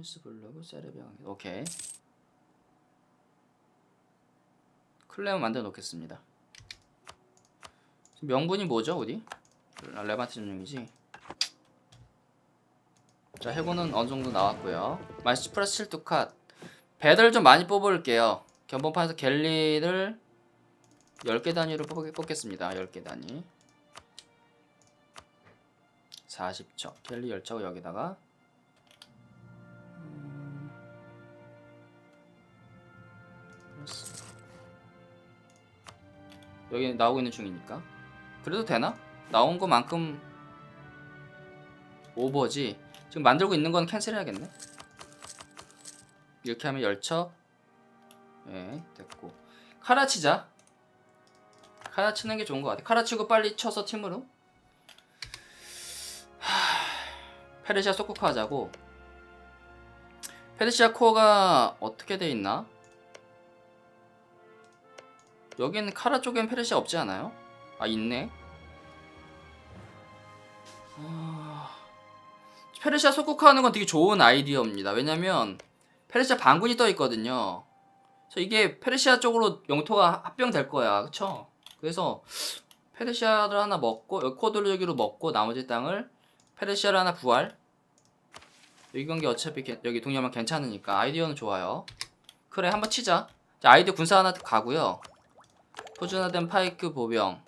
프로미스 블로그 세레비앙 오케이. 클레어 만들어 놓겠습니다. 명분이 뭐죠 어디? 아, 레반트 전용이지? 자 해고는 어느 정도 나왔고요. 마이스 프레스 7두칸 배들 좀 많이 뽑을게요. 견본판에서 갤리를 10개 단위로 뽑, 뽑겠습니다. 10개 단위. 40척. 갤리 10척을 여기다가 여기 나오고 있는 중이니까. 그래도 되나? 나온 것만큼 오버지. 지금 만들고 있는 건 캔슬해야겠네. 이렇게 하면 10척 예 됐고. 카라 치자. 카라 치는 게 좋은 것 같아. 카라 치고 빨리 쳐서 팀으로. 하... 페르시아 소쿠카 하자고. 페르시아 코어가 어떻게 돼 있나? 여기는 카라 쪽엔 페르시아 없지 않아요? 아 있네. 아... 페르시아 소쿠카 하는 건 되게 좋은 아이디어입니다. 왜냐면 페르시아 반군이 떠 있거든요. 그래서 이게 페르시아 쪽으로 영토가 합병될 거야. 그쵸? 그래서 페르시아를 하나 먹고 에코도르 여기로 먹고 나머지 땅을 페르시아를 하나 부활. 여기 경기 어차피 개- 여기 동료만 괜찮으니까 아이디어는 좋아요. 그래 한번 치자. 자, 아이디어 군사 하나 가고요 포준화된 파이크 보병.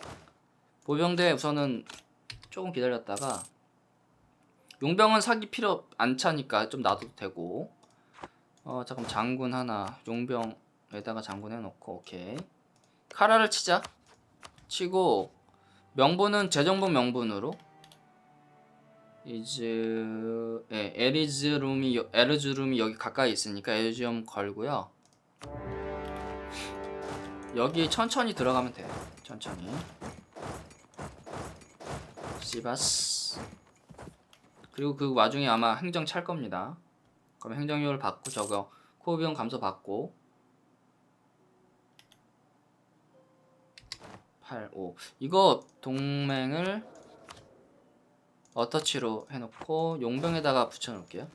보병대 우선은 조금 기다렸다가 용병은 사기 필요 안 차니까 좀 놔둬도 되고. 어 잠깐 장군 하나 용병에다가 장군 해놓고 오케이. 카라를 치자. 치고 명분은 재정분 명분으로 이제 예, 에리즈룸이 여- 에르즈룸이 여기 가까이 있으니까 에르지엄 걸고요. 여기 천천히 들어가면 돼. 천천히. 시바스. 그리고 그 와중에 아마 행정 찰 겁니다. 그럼 행정료를 받고 저거 코어 비용 감소 받고 8, 5 이거 동맹을 어터치로 해놓고 용병에다가 붙여놓을게요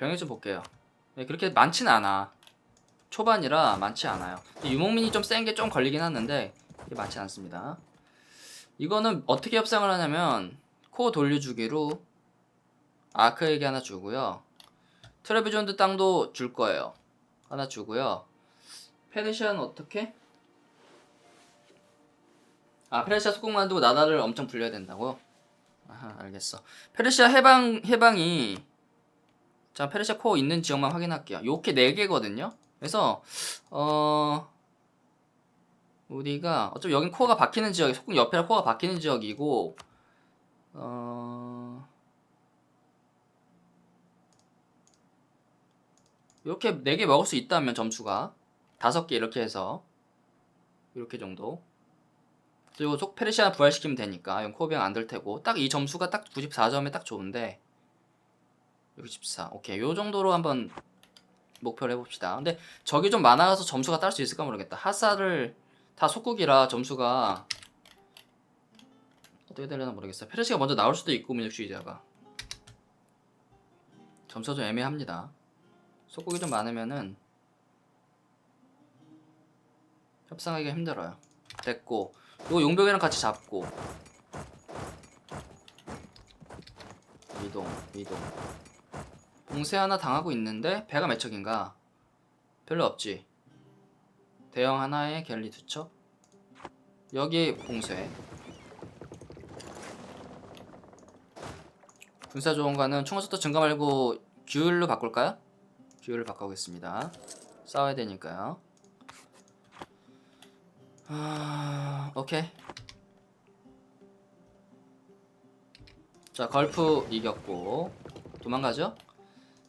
병이 좀 볼게요 네, 그렇게 많진 않아 초반이라 많지 않아요 유목민이 좀 센 게 좀 걸리긴 하는데 많지 않습니다 이거는 어떻게 협상을 하냐면 코어 돌려주기로 아크에게 하나 주고요 트레비존드 땅도 줄 거예요. 하나 주고요. 페르시아는 어떻게? 아 페르시아 속국 만두고 나라를 엄청 불려야 된다고? 아하 알겠어. 페르시아 해방 해방이 자 페르시아 코어 있는 지역만 확인할게요. 요렇게 네 개거든요. 그래서 어 우리가 어차피 여긴 코어가 박히는 지역이 속국 옆에라 코어가 박히는 지역이고 어 이렇게 4개 먹을 수 있다면 점수가 5개 이렇게 해서 이렇게 정도 그리고 속 페르시아 부활시키면 되니까 이건 코비앙 안될 테고 딱 이 점수가 딱 94점에 딱 좋은데 64 오케이. 요 정도로 한번 목표를 해봅시다. 근데 적이 좀 많아서 점수가 딸 수 있을까 모르겠다. 하사를 다 속국이라 점수가 어떻게 되려나 모르겠어요. 페르시아가 먼저 나올 수도 있고 민족주의자가. 점수가 좀 애매합니다. 속국이 좀 많으면은 협상하기가 힘들어요. 됐고 이거 용병이랑 같이 잡고. 이동 이동 봉쇄 하나 당하고 있는데 배가 몇 척인가? 별로 없지. 대형 하나에 갤리 두 척. 여기 봉쇄. 군사조원관은 총수도 증가 말고 규율로 바꿀까요? 규율을 바꿔보겠습니다. 싸워야 되니까요. 아, 오케이. 자, 걸프 이겼고 도망가죠?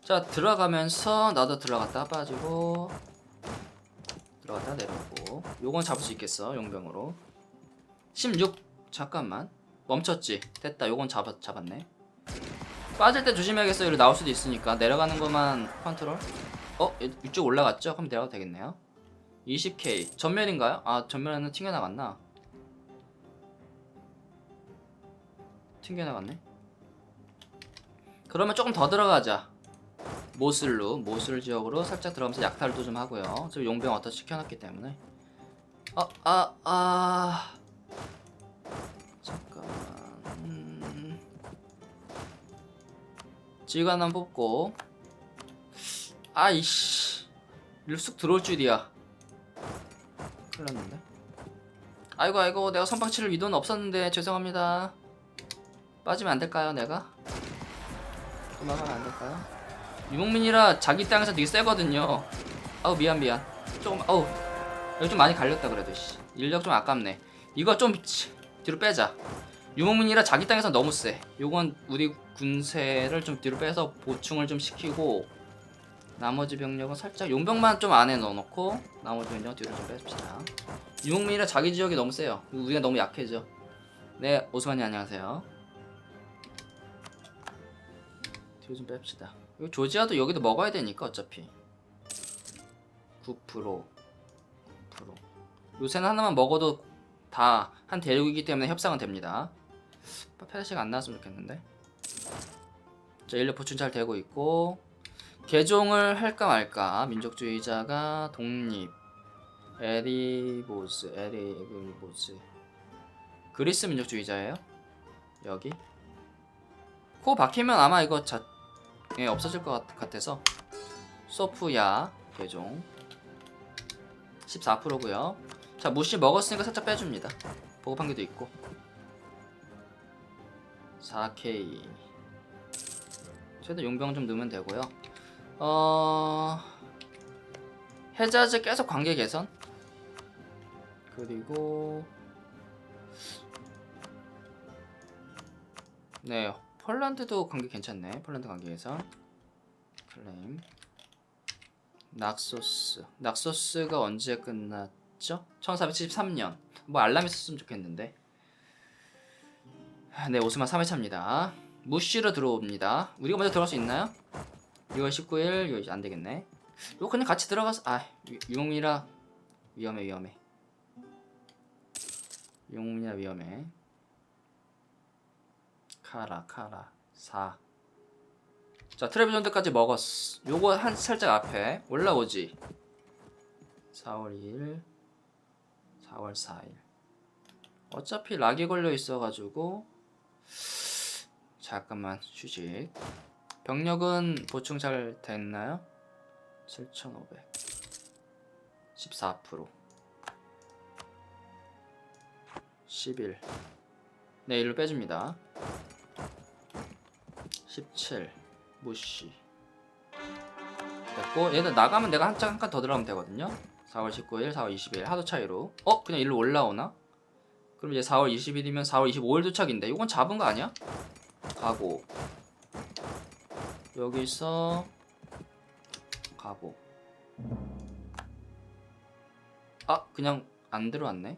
자, 들어가면서 나도 들어갔다 빠지고 들어갔다 내려오고 요건 잡을 수 있겠어, 용병으로. 16 잠깐만. 멈췄지. 됐다. 요건 잡았 잡았네. 빠질 때 조심해야겠어요. 이리 나올 수도 있으니까 내려가는 것만 컨트롤. 어? 이- 이쪽 올라갔죠? 그럼 내려가도 되겠네요. 20k 전면인가요? 아 전면에는 튕겨 나갔나? 튕겨나갔네. 그러면 조금 더 들어가자. 모슬로 모슬 지역으로 살짝 들어가면서 약탈도 좀 하고요. 지금 용병 어디다 시켜놨기 때문에. 아, 아, 아. 잠깐만. 음. 지휘관 한번 뽑고. 아이씨. 일로 쑥 들어올 줄이야. 큰일 났는데. 아이고, 아이고, 내가 선방치를 위도는 없었는데, 죄송합니다. 빠지면 안 될까요, 내가? 도망가면 안 될까요? 유목민이라 자기 땅에서 되게 세거든요. 아우, 미안, 미안. 조금, 아우. 여기 좀 많이 갈렸다, 그래도, 씨. 인력 좀 아깝네. 이거 좀, 치, 뒤로 빼자. 유목민이라 자기 땅에서 너무 세. 요건 우리 군세를 좀 뒤로 빼서 보충을 좀 시키고, 나머지 병력은 살짝 용병만 좀 안에 넣어놓고 나머지 병력 뒤로 좀 뺍시다. 유목민이라 자기 지역이 너무 세요. 우리가 너무 약해져. 네, 오스만이 안녕하세요. 뒤로 좀 뺍시다. 조지아도 여기도 먹어야 되니까 어차피. 9% 9% 요새는 하나만 먹어도 다 한 대륙이기 때문에 협상은 됩니다. 페르시가 안 나왔으면 좋겠는데. 자, 인력 보충 잘 되고 있고. 개종을 할까 말까. 민족주의자가 독립. 에리보스 에리보스. 그리스 민족주의자예요? 여기? 코 박히면 아마 이거 자 예, 없어질 것 같, 같아서 소프야 개종 14%고요. 자 무시 먹었으니까 살짝 빼줍니다. 보급한개도 있고. 4K 최대 용병 좀 넣으면 되고요. 어... 해자즈 계속 관계 개선. 그리고 네 폴란드도 관계 괜찮네 폴란드 관계 개선 클레임 낙소스 낙소스가 언제 끝났죠? 1473년 뭐 알람이 있었으면 좋겠는데 네 오스만 3회차입니다 무쉬로 들어옵니다 우리가 먼저 들어갈 수 있나요? 6월 19일 이거 이제 안 되겠네. 이거 그냥 같이 들어가서 아 유- 유목민이라 위험해 위험해. 유목민이라 위험해. 카라 카라 4. 자 트레비전드까지 먹었어. 요거 한 살짝 앞에 올라오지. 4월 2일, 4월 4일. 어차피 락이 걸려 있어가지고 잠깐만 휴식. 병력은 보충 잘 됐나요? 7,500 14% 11 네, 일로 빼줍니다 17 무시. 됐고 얘들 나가면 내가 한칸 한칸 더 들어가면 되거든요. 4월 19일, 4월 20일. 하도 차이로. 어? 그냥 일로 올라오나? 그럼 이제 4월 20일이면 4월 25일 도착인데. 이건 잡은 거 아니야? 가고. 여기서 가고. 아 그냥 안 들어왔네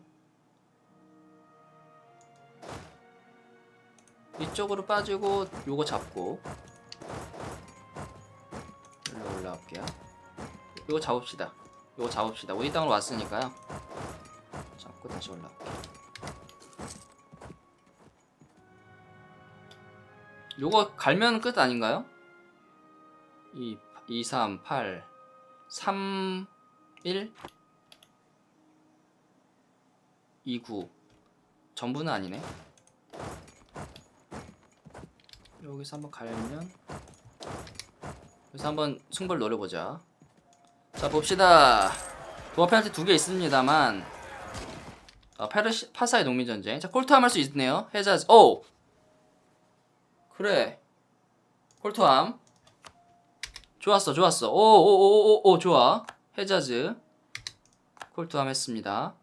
이쪽으로 빠지고 요거 잡고 일로 올라올게요. 요거 잡읍시다. 요거 잡읍시다. 우리 땅으로 왔으니까요. 잡고 다시 올라올게요. 요거 갈면 끝 아닌가요? 2, 2, 3, 8, 3, 1, 2, 9 전부는 아니네 여기서 한번 갈면. 여기서 한번 승부를 노려보자. 자 봅시다. 도어 페널티 두 개 있습니다만. 어, 페르시, 파사의 농민전쟁. 자 콜트함 할 수 있네요. 해자즈 오! 그래. 콜트함 좋았어 좋았어. 오오오오오 좋아. 해자즈. 콜트함 했습니다.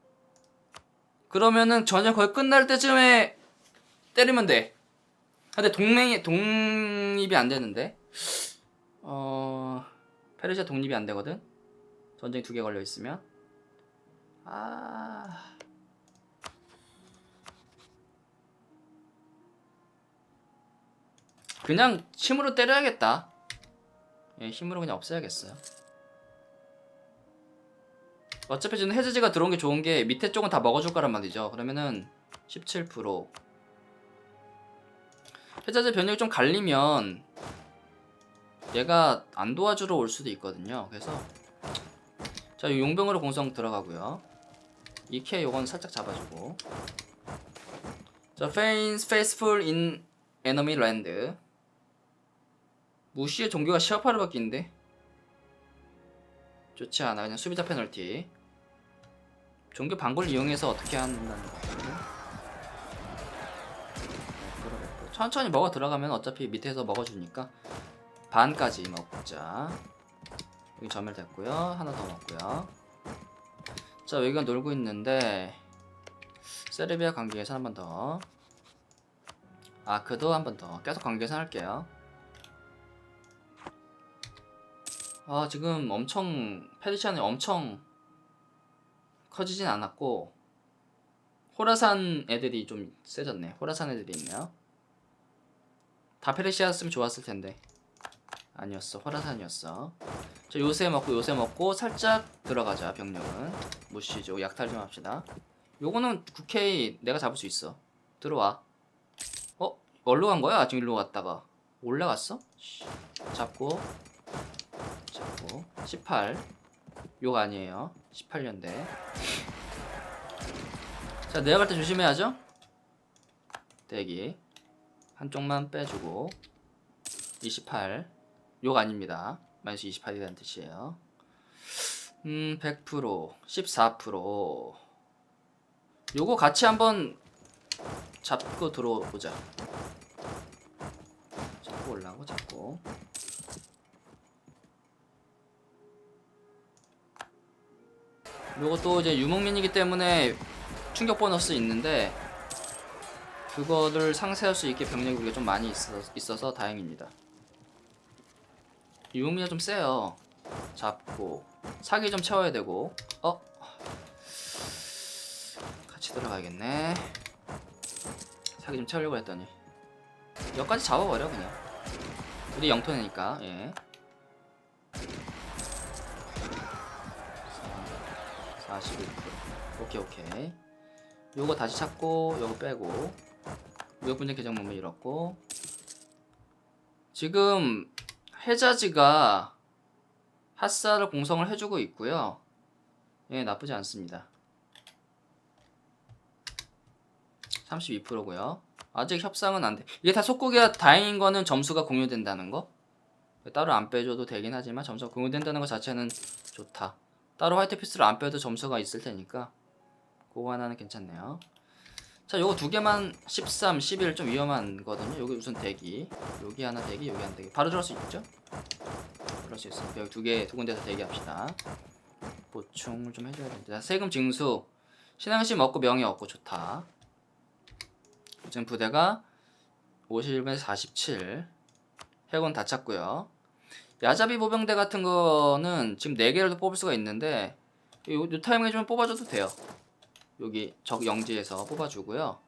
그러면은 전쟁 거의 끝날 때쯤에 때리면 돼 근데 동맹이 독립이 안 되는데? 어 페르시아 독립이 안 되거든? 전쟁 두 개 걸려 있으면? 아. 그냥 힘으로 때려야겠다. 예, 힘으로 그냥 없애야겠어요. 어차피 저는 해즈지가 들어온 게 좋은 게 밑에 쪽은 다 먹어줄 거란 말이죠. 그러면은 17% 해자재 변력이 좀 갈리면 얘가 안 도와주러 올 수도 있거든요. 그래서 자, 이 용병으로 공성 들어가고요. 이케 요건 살짝 잡아주고. 자, feigns faithful in enemy land. 무시의 종교가 시아파를 바뀌는데 좋지 않아. 그냥 수비자 페널티. 종교 방구를 이용해서 어떻게 한다는 거지? 천천히 먹어 들어가면 어차피 밑에서 먹어주니까 반까지 먹자. 여기 점멸됐고요. 하나 더 먹고요. 자 여기가 놀고 있는데 세르비아 관계 계산 한 번 더. 아 그도 한 번 더. 계속 관계 계산 할게요. 아 지금 엄청 페르시아는 엄청 커지진 않았고 호라산 애들이 좀 세졌네. 호라산 애들이 있네요. 다 페르시아였으면 좋았을 텐데 아니었어. 호라산이었어. 자 요새 먹고 요새 먹고 살짝 들어가자 병력은 무시죠. 약탈 좀 합시다. 요거는 국회 내가 잡을 수 있어. 들어와. 어? 어디로 간 거야? 지금 일로 갔다가 올라갔어? 씨. 잡고 잡고 18. 욕 아니에요. 18년대. 자 내려갈 때 조심해야죠. 대기 한쪽만 빼주고 28. 욕 아닙니다. 마이너스 28이라는 뜻이에요. 음, 100%, 14%. 요거 같이 한번 잡고 들어오자. 잡고 올라고 잡고. 요것도 이제 유목민이기 때문에 충격 보너스 있는데 그거를 상쇄할 수 있게 병력이 우리가 좀 많이 있어, 있어서 다행입니다. 유목민이 좀 세요. 잡고 사기 좀 채워야 되고 어 같이 들어가야겠네. 사기 좀 채우려고 했더니 여기까지 잡아버려 그냥. 우리 영토내니까 예. 41% 오케이 오케이. 요거 다시 찾고 요거 빼고 무역분쟁 계정 문을 잃었고 지금 해자지가 핫사를 공성을 해주고 있고요. 예, 나쁘지 않습니다. 32%고요. 아직 협상은 안 돼. 이게 다 속국이라 다행인 거는 점수가 공유된다는 거. 따로 안 빼줘도 되긴 하지만 점수가 공유된다는 것 자체는 좋다. 따로 화이트 피스를 안 빼도 점수가 있을 테니까 그거 하나는 괜찮네요. 자, 요거 두 개만 13, 11 좀 위험한 거든요. 여기 우선 대기. 여기 하나 대기, 여기 하나 대기. 바로 들어갈 수 있죠? 들어갈 수 있으니까 여기 두 개, 두 군데서 대기합시다. 보충을 좀 해줘야 되는데. 자, 세금 징수. 신앙시 먹고 명예 얻고 좋다. 지금 부대가 51분에서 47. 해군 다 찾고요. 야자비 보병대 같은 거는 지금 4개를 더 뽑을 수가 있는데 요, 요 타이밍에 좀 뽑아줘도 돼요. 여기 적 영지에서 뽑아주고요.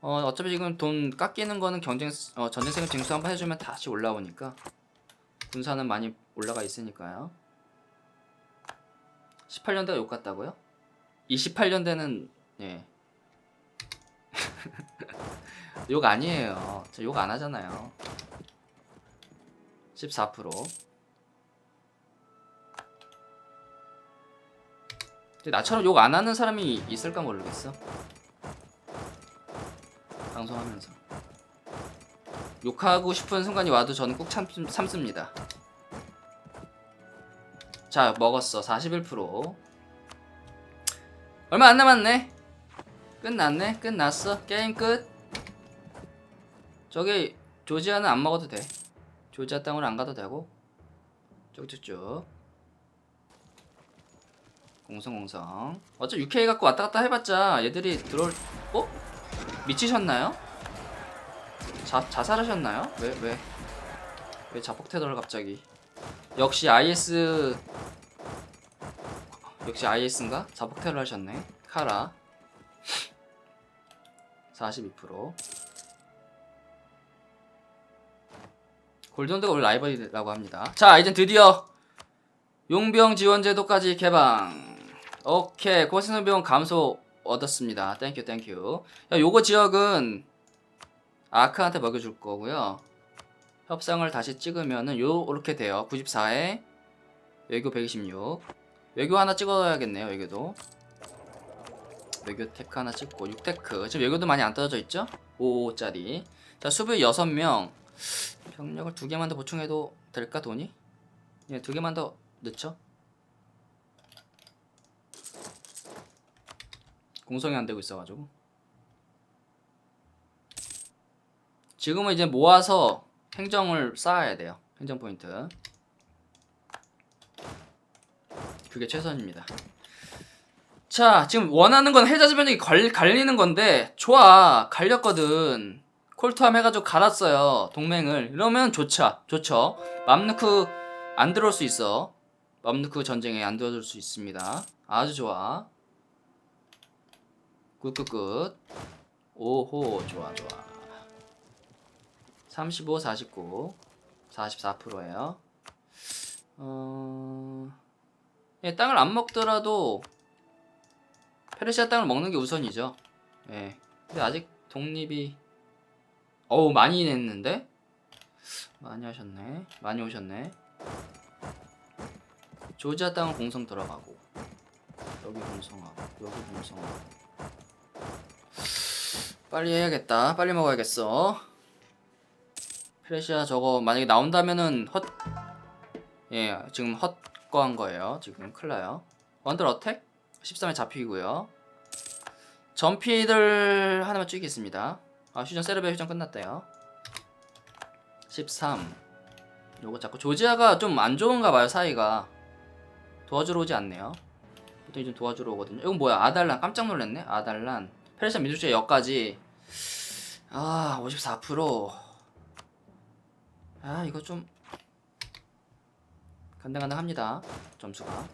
어, 어차피 지금 돈 깎이는 거는 경쟁 어, 전쟁세금 징수 한번 해주면 다시 올라오니까 군사는 많이 올라가 있으니까요. 18년대가 욕 같다고요? 28년대는 예. 욕 아니에요. 저 욕 안 하잖아요. 14%. 근데 나처럼 욕 안 하는 사람이 있을까 모르겠어. 방송하면서. 욕하고 싶은 순간이 와도 저는 꼭 참, 참습니다. 자, 먹었어. 41%. 얼마 안 남았네. 끝났네. 끝났어. 게임 끝. 저기 조지아는 안 먹어도 돼. 조지아 땅으로 안 가도 되고. 쭉쭉쭉. 공성공성. 어차피 UK 갖고 왔다 갔다 해봤자 얘들이 들어올. 어? 미치셨나요? 자 자살하셨나요? 왜 왜? 왜 자폭 테러를 갑자기? 역시 IS 역시 IS인가? 자폭 테러 하셨네. 카라 42% 골든드가 원래 라이벌이라고 합니다. 자, 이젠 드디어 용병 지원 제도까지 개방. 오케이, 고생병 감소 얻었습니다. 땡큐, 땡큐. 야, 요거 지역은 아크한테 먹여줄 거고요. 협상을 다시 찍으면은 요렇게 돼요. 94에 외교 126. 외교 하나 찍어야겠네요. 외교도. 외교 테크 하나 찍고 6테크. 지금 외교도 많이 안 떨어져 있죠? 5짜리. 자, 수비 6명. 병력을 두 개만 더 보충해도 될까 돈이? 예, 두 개만 더 넣죠. 공성이 안 되고 있어가지고. 지금은 이제 모아서 행정을 쌓아야 돼요. 행정 포인트. 그게 최선입니다. 자, 지금 원하는 건 해자지 변형이 걸, 갈리는 건데, 좋아. 갈렸거든. 콜트함 해가지고 갈았어요. 동맹을. 이러면 좋죠. 좋죠. 맘누크 안 들어올 수 있어. 맘누크 전쟁에 안 들어올 수 있습니다. 아주 좋아. 굿굿굿. 오호, 좋아, 좋아. 35, 49, 44%예요. 어... 예, 땅을 안 먹더라도 페르시아 땅을 먹는 게 우선이죠. 예. 근데 아직 독립이 어우 많이 냈는데 많이 하셨네. 많이 오셨네. 조지아 땅은 공성 들어가고 여기 공성하고 여기 공성하고 빨리 해야겠다. 빨리 먹어야겠어. 페르시아 저거 만약에 나온다면은 헛 예, 지금 헛거한 거예요. 지금 나요. 원들 어택 13에 잡히고요. 전피들 하나만 찍겠습니다. 아, 휴전 세르비아 휴전 끝났대요. 13. 요거 자꾸 조지아가 좀 안 좋은가 봐요, 사이가. 도와주러 오지 않네요. 보통 좀 도와주러 오거든요. 이건 뭐야? 아달란 깜짝 놀랐네. 아달란. 페르시아 민주주의 역까지 아, 54%. 아, 이거 좀 간당간당합니다. 점수가.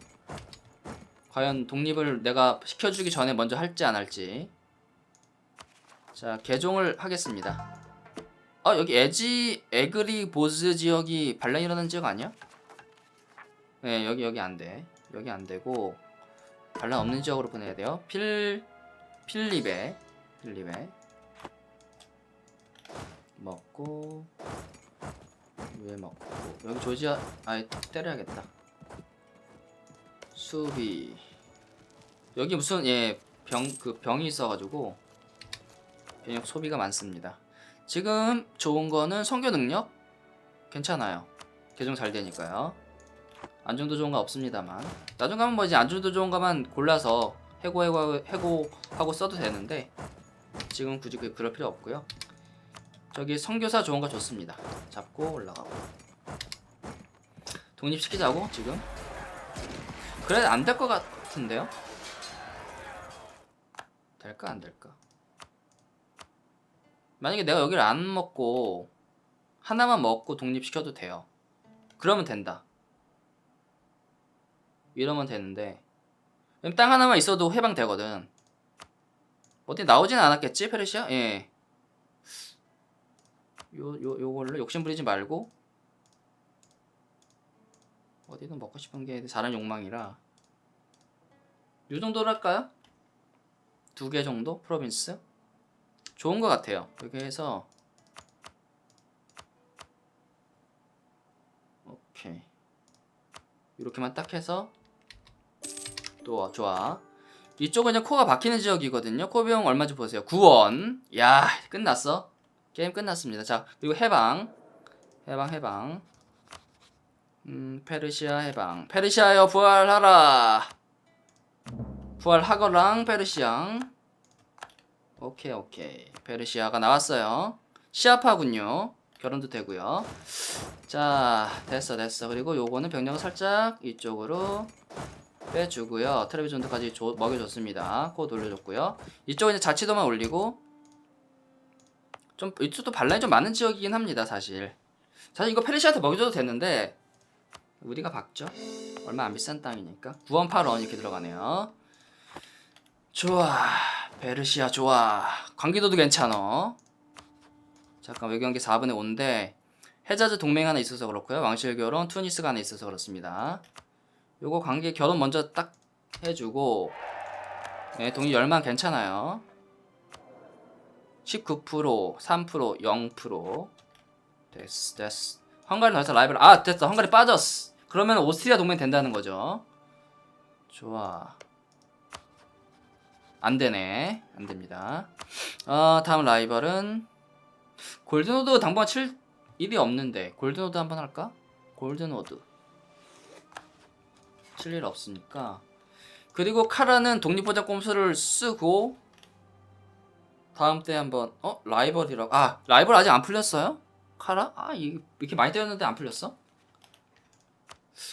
과연 독립을 내가 시켜주기 전에 먼저 할지 안 할지. 자, 개종을 하겠습니다. 아, 여기 에지 에그리 보즈 지역이 일어나는 지역 아니야? 네, 여기 여기 안 돼. 여기 안 되고 반란 없는 지역으로 보내야 돼요. 필 필립에 필립에 먹고 왜 먹고 여기 조지아 아예 때려야겠다. 수비 여기 무슨 예 병 그 병이 있어가지고 병력 소비가 많습니다. 지금 좋은 거는 성교 능력 괜찮아요. 개정 잘 되니까요. 안정도 좋은 거 없습니다만 나중 가면 뭐 이제 안정도 좋은 거만 골라서 해고 해고 해고하고 써도 되는데 지금 굳이 그- 그럴 필요 없고요. 저기 성교사 좋은 거 좋습니다. 잡고 올라가고 독립시키자고 지금 그래 안 될 것 같은데요? 될까 안 될까? 만약에 내가 여기를 안 먹고 하나만 먹고 독립시켜도 돼요. 그러면 된다. 이러면 되는데 땅 하나만 있어도 해방되거든. 어디 나오진 않았겠지 페르시아? 예. 요 요 요걸로 욕심 부리지 말고 어디든 먹고 싶은 게 사람 욕망이라 요 정도로 할까요? 두 개 정도 프로빈스 좋은 것 같아요. 이렇게 해서 오케이 이렇게만 딱 해서 또 좋아. 이쪽은 이제 코가 박히는 지역이거든요. 코 비용 얼마인지 보세요. 9원. 야 끝났어. 게임 끝났습니다. 자 그리고 해방 해방 해방 음 페르시아 해방 페르시아여 부활하라 부활하거랑 페르시앙 오케이 오케이 페르시아가 나왔어요 시아파군요 결혼도 되고요 자 됐어 됐어 그리고 요거는 병력을 살짝 이쪽으로 빼주고요. 텔레비전도까지 줘- 먹여줬습니다. 코 돌려줬고요. 이쪽은 이제 자치도만 올리고 좀 이쪽도 반란이 좀 많은 지역이긴 합니다 사실. 사실 이거 페르시아한테 먹여줘도 됐는데 우리가 박죠? 얼마 안 비싼 땅이니까. 9원 8원 이렇게 들어가네요. 좋아. 베르시아 좋아. 광기도도 괜찮어 잠깐 외경기 4분의 5인데 해자즈 동맹 하나 있어서 그렇고요. 왕실 결혼 투니스가 하나 있어서 그렇습니다 요거 관계 결혼 먼저 딱 해주고 네, 동의 열만 괜찮아요. 19% 3% 0% 됐어 됐어. 헝가리 더 이상 라이벌 아 됐어. 헝가리 빠졌어. 그러면 오스트리아 동맹 된다는 거죠. 좋아. 안 되네. 안 됩니다. 어 다음 라이벌은 골드노드 당분간 칠 일이 없는데 골드노드 한번 할까? 골드노드 칠일 없으니까. 그리고 카라는 독립보장 꼼수를 쓰고 다음 때 한번 어? 라이벌이라고? 아 라이벌 아직 안 풀렸어요? 카라? 아 이- 이렇게 많이 때렸는데 안 풀렸어?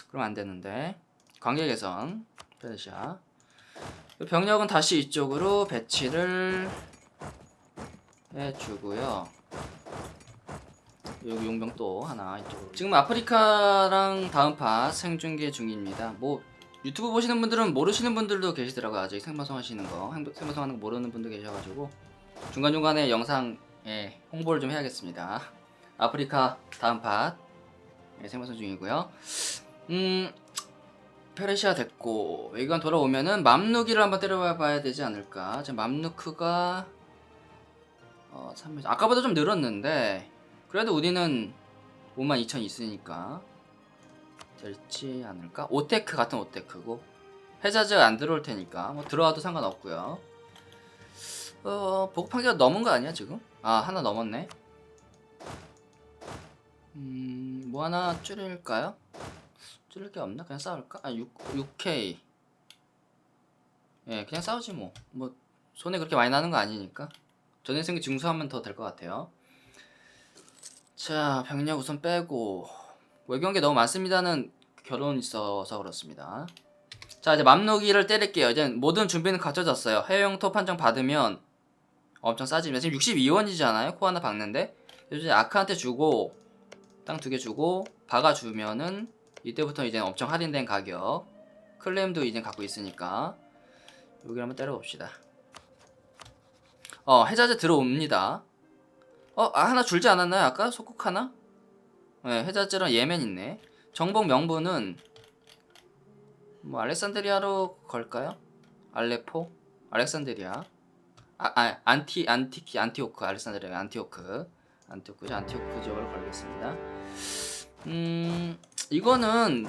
그럼 안 되는데. 관계 개선. 페르시아. 병력은 다시 이쪽으로 배치를 해주고요 여기 용병 또 하나 이쪽으로. 지금 아프리카랑 다음 파 생중계 중입니다. 뭐 유튜브 보시는 분들은 모르시는 분들도 계시더라고요. 아직 생방송 하시는 거. 행- 생방송 하는 거 모르는 분도 계셔가지고 중간중간에 영상에 홍보를 좀 해야겠습니다. 아프리카 다음 파. 예, 생방송 중이고요. 음 페르시아 됐고 외관 돌아오면은 맘누기를 한번 때려봐야 되지 않을까. 지금 맘누크가 어, 3 아까보다 좀 늘었는데 그래도 우리는 52,000 있으니까 될지 않을까? 오테크 같은 오테크고 해자즈가 안 들어올 테니까 뭐 들어와도 상관없고요. 어 보급하기가 넘은 거 아니야 지금? 아 하나 넘었네. 음 뭐 하나 줄일까요? 줄일 게 없나? 그냥 싸울까? 아 6, 6K 예 그냥 싸우지 뭐. 뭐 손해 그렇게 많이 나는 거 아니니까 전인생기 증수하면 더 될 것 같아요. 자 병력 우선 빼고 외경계 너무 많습니다는 결혼 있어서 그렇습니다. 자 이제 맘누기를 때릴게요. 이제 모든 준비는 갖춰졌어요. 해외 영토 판정 받으면 엄청 싸집니다. 지금 62원이잖아요. 코 하나 박는데 이제 아크한테 주고 땅 두 개 주고 박아주면은 이때부터 이제 엄청 할인된 가격 클레임도 이제 갖고 있으니까 여기 한번 때려봅시다. 어 해자재 들어옵니다. 어 아, 하나 줄지 않았나요? 아까 속국 하나? 네, 해자재랑 예멘 있네. 정복 명분은 뭐 알렉산드리아로 걸까요? 알레포? 알렉산드리아. 아, 아 안티 안티키 안티오크 알렉산드리아 안티오크 안티오크죠 안티오크 지역으로 걸겠습니다. 음 이거는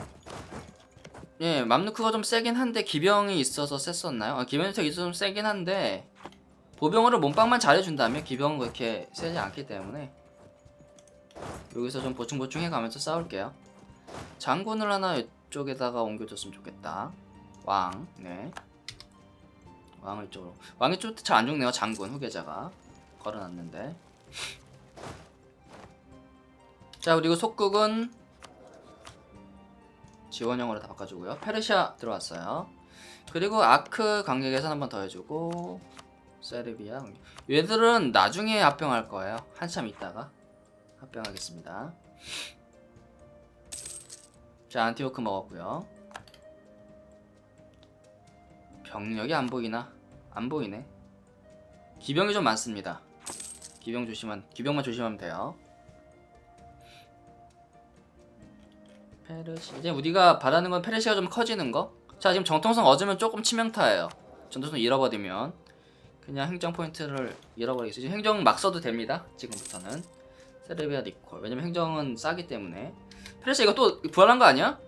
예 맘누크가 좀 세긴 한데 기병이 있어서 셌었나요? 아, 기병이 좀 세긴 한데 보병으로 몸빵만 잘해준다면 기병은 그렇게 세지 않기 때문에 여기서 좀 보충 보충 해가면서 싸울게요. 장군을 하나 이쪽에다가 옮겨줬으면 좋겠다. 왕, 네. 왕을 이쪽으로. 왕이 좀잘안 죽네요. 장군 후계자가 걸어놨는데. 자 그리고 속국은 지원형으로 다 바꿔주고요. 페르시아 들어왔어요. 그리고 아크 개선 한번 더 해주고 세르비아 얘들은 나중에 합병할 거예요. 한참 있다가 합병하겠습니다. 자 안티오크 먹었고요. 병력이 안 보이나? 안 보이네. 기병이 좀 많습니다. 기병 조심한 기병만 조심하면 돼요. 페르시 이제 우리가 바라는 건 페르시아가 좀 커지는 거. 자 지금 정통성 얻으면 조금 치명타예요. 전투성 잃어버리면 그냥 행정 포인트를 잃어버리겠어요. 지금 행정 막 써도 됩니다. 지금부터는 세르비아 니콜. 왜냐면 행정은 싸기 때문에. 페르시아 이거 또 부활한 거 아니야?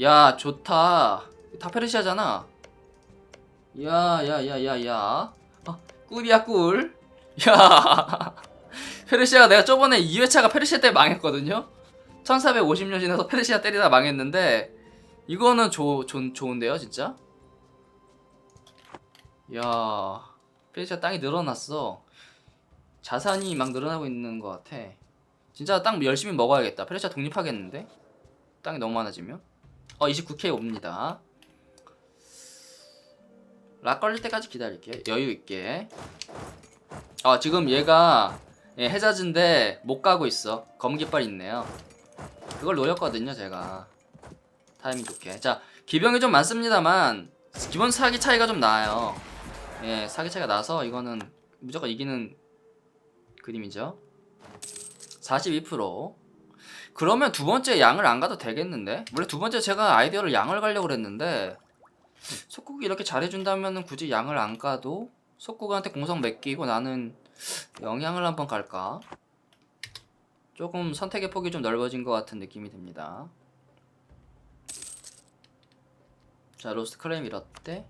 야 좋다. 다 페르시아잖아. 야야야야야. 어, 꿀이야 꿀. 야. 페르시아가 내가 저번에 2회차가 페르시아 때문에 망했거든요. 1450년 지나서 페르시아 때리다 망했는데 이거는 조, 좋, 좋은데요 진짜? 야 페르시아 땅이 늘어났어. 자산이 막 늘어나고 있는 것 같아. 진짜 땅 열심히 먹어야겠다. 페르시아 독립하겠는데? 땅이 너무 많아지면? 어 29K 옵니다. 락 걸릴 때까지 기다릴게. 여유 있게. 아 지금 얘가 예, 해자즈인데 못 가고 있어. 검깃발 있네요. 그걸 노렸거든요 제가. 타이밍 좋게. 자 기병이 좀 많습니다만 기본 사기 차이가 좀 나요 예 사기 차이가 나서 이거는 무조건 이기는 그림이죠 42% 그러면 두 번째 양을 안 가도 되겠는데 원래 두 번째 제가 아이디어를 양을 가려고 그랬는데 속국이 이렇게 잘해준다면 굳이 양을 안 가도 속국한테 공성 맡기고 나는 영향을 한번 갈까? 조금 선택의 폭이 좀 넓어진 것 같은 느낌이 듭니다. 자, 로스트 크레임 이렇대.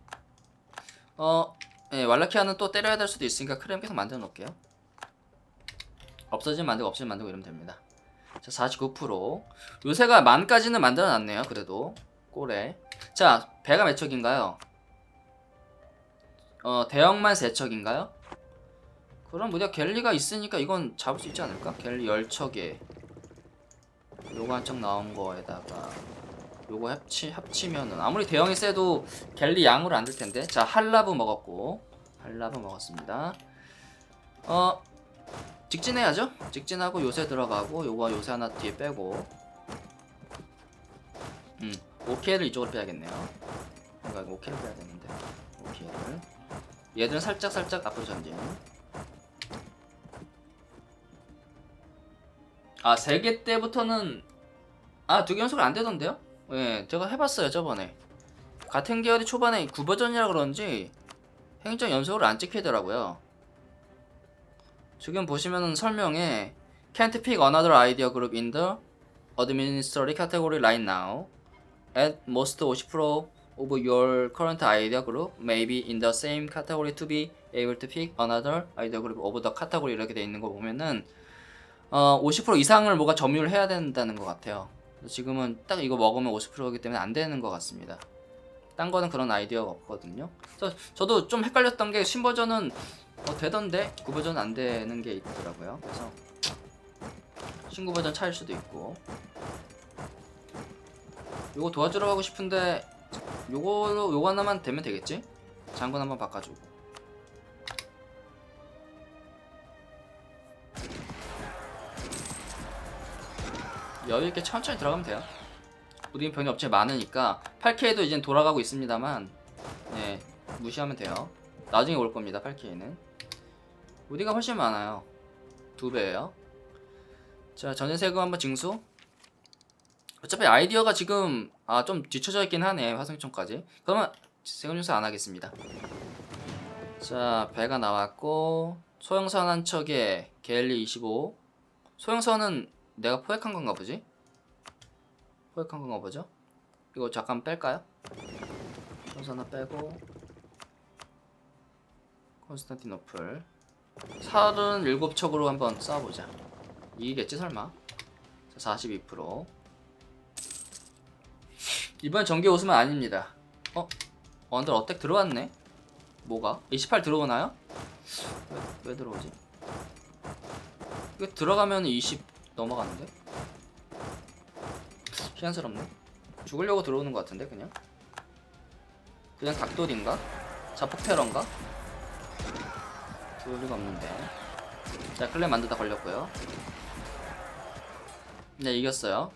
어, 예, 왈라키아는 또 때려야 될 수도 있으니까 크레임 계속 만들어 놓을게요. 없어지면 만들고 없으면 만들고 이러면 됩니다. 자, 49%. 요새가 만까지는 만들어 놨네요. 그래도 꼴에. 자, 배가 몇 척인가요? 어, 대형만 세 척인가요? 그럼 우리가 갤리가 있으니까 이건 잡을 수 있지 않을까? 갤리 10척에 요거 한 척 나온 거에다가 요거 합치, 합치면은 아무리 대형이 세도 갤리 양으로 안 될 텐데. 자 할라브 먹었고 할라브 먹었습니다. 어 직진해야죠? 직진하고 요새 들어가고 요거 요새 하나 뒤에 빼고. 음 오케이를 이쪽으로 빼야겠네요. 그러니까 오케이를 빼야 되는데 오케이를. 얘들은 살짝 살짝 앞으로 전진. 아, 세개 때부터는 아, 두 개 연속은 안 되던데요? 예, 제가 해봤어요, 저번에. 같은 계열이 초반에 9버전이라 그런지 행정 연속으로 안 찍히더라고요. 지금 보시면은 설명에 Can't pick another idea group in the administrative category right now. At most 50% of your current idea group may be in the same category to be able to pick another idea group of the category 이렇게 돼 있는 거 보면은 어, 50% 이상을 뭐가 점유를 해야 된다는 것 같아요. 지금은 딱 이거 먹으면 50%이기 때문에 안 되는 것 같습니다. 딴 거는 그런 아이디어가 없거든요. 그래서 저도 좀 헷갈렸던 게 신버전은 어, 되던데 9버전은 안 되는 게 있더라고요. 그래서 신구 버전 차일 수도 있고 요거 도와주러 가고 싶은데 요거로 요거 하나만 되면 되겠지? 장군 한번 바꿔주고 여유 있게 천천히 들어가면 돼요. 우리는 병이 업체 많으니까 8K도 이제 돌아가고 있습니다만 네, 무시하면 돼요. 나중에 올 겁니다. 8K는 우리가 훨씬 많아요. 두 배예요. 자 전세 세금 한번 징수. 어차피 아이디어가 지금 아 좀 뒤쳐져 있긴 하네 화성청까지. 그러면 세금 징수 안 하겠습니다. 자 배가 나왔고 소형선 한 척에 갤리 25. 소형선은 내가 포획한 건가 보지? 포획한 건가 보죠? 이거 잠깐 뺄까요? 선수 하나 빼고 콘스탄티노플 37척으로 한번 싸워보자 이기겠지 설마 자, 42% 이번 정규 웃으면 아닙니다 어? 언더 어택 들어왔네? 뭐가? 28 들어오나요? 왜, 왜 들어오지? 이거 들어가면 20 넘어가는데? 희한스럽네. 죽으려고 들어오는 것 같은데 그냥? 그냥 닭돌인가? 자폭 테러인가? 그럴 리가 없는데. 자 클레 만드다 걸렸고요. 네 이겼어요.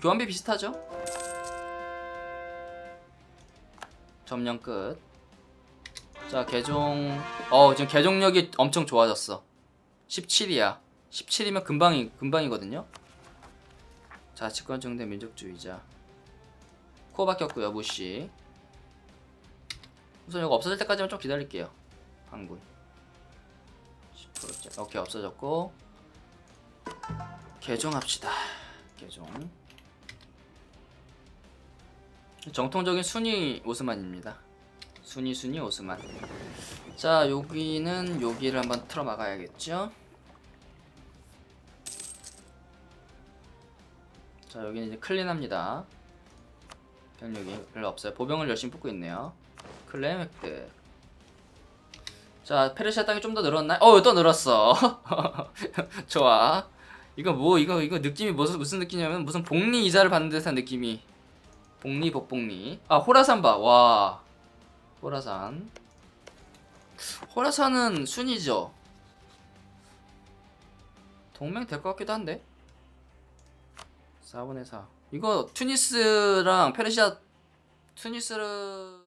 교환비 비슷하죠? 점령 끝. 자 개종 어 지금 개종력이 엄청 좋아졌어. 17이야. 17이면 금방이 금방이거든요. 자, 집권정대 민족주의자. 코어 바뀌었고요, 무시. 우선 이거 없어질 때까지만 좀 기다릴게요. 항군. 10%째. 오케이, 없어졌고. 개종합시다. 개종. 정통적인 순위 오스만입니다. 순위 순위 오스만. 자, 여기는 여기를 한번 틀어 막아야겠죠? 자 여기는 이제 클린합니다. 병력이 별로 없어요. 보병을 열심히 뽑고 있네요. 클레임 획득. 자 페르시아 땅이 좀 더 늘었나요? 어또 늘었어. 좋아. 이거 뭐 이거 이거 느낌이 무슨 무슨 느낌이냐면 무슨 복리 이자를 받는 듯한 느낌이. 복리 복복리. 아 호라산 봐와. 호라산. 호라산은 순이죠. 동맹 될 것 같기도 한데 4분의 4 이거 투니스랑 페르시아 투니스를